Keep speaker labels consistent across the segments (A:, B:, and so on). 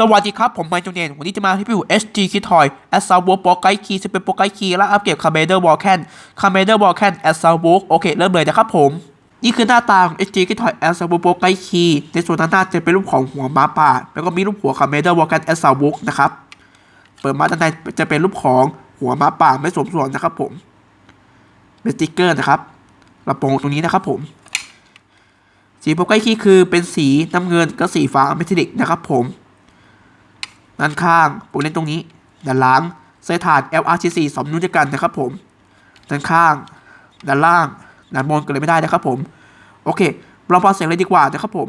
A: สวัสดีครับ ผมไมค์จูเนียนวันนี้จะมาที่พี่ SG Kid Toy a s s a w o r k โปรไกคีจะเป็นโปรไกคีและอัปเกรด Commander w a l k a n Commander w a l k a n a s s a w o r k โอเคเริ่มเลยนะครับผม นี่คือหน้าตาของ SG Kid Toy a s s a w o r k โปรไกคีในส่วนด้านหน้าจะเป็นรูปของหัวม้าป่า แล้วก็มีรูปหัว Commander w a l k a n a s s a w o r k นะครับ เปิดมาด้านในจะเป็นรูปของหัวม้าป่าไม่สวมส่วนนะครับผมเป็นสติ๊กเกอร์นะครับกระโปรงตรงนี้นะครับผมสีโปรไกคีคือเป็นสีน้ำเงินกับสีฟ้าเมทัลลิกนะครับผม ด้านข้างปุ่มเล่นตรงนี้ ด้านล่างใส่ถาด LRCC สมนุนด้วยกันนะครับผม ด้านข้าง ด้านล่าง ด้านบนก็เลยไม่ได้นะครับผม โอเค เราพอเสียงเลยดีกว่านะครับผม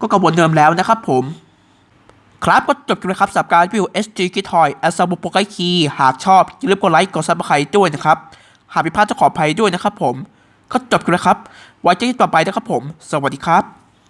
A: ก็กระบวนเดิมแล้วนะครับผมครับก็จบกันนะครับสำหรับการรีวิว SG Kid Toy a s a b u p o k a k e y หากชอบอย่าลืมกดไลค์กดซับสไครต์ด้วยนะครับ หากผิดพลาดจะขออภัยด้วยนะครับผม ก็จบกันเลยครับ ไว้เจอกันต่อไปนะครับผม สวัสดีครับ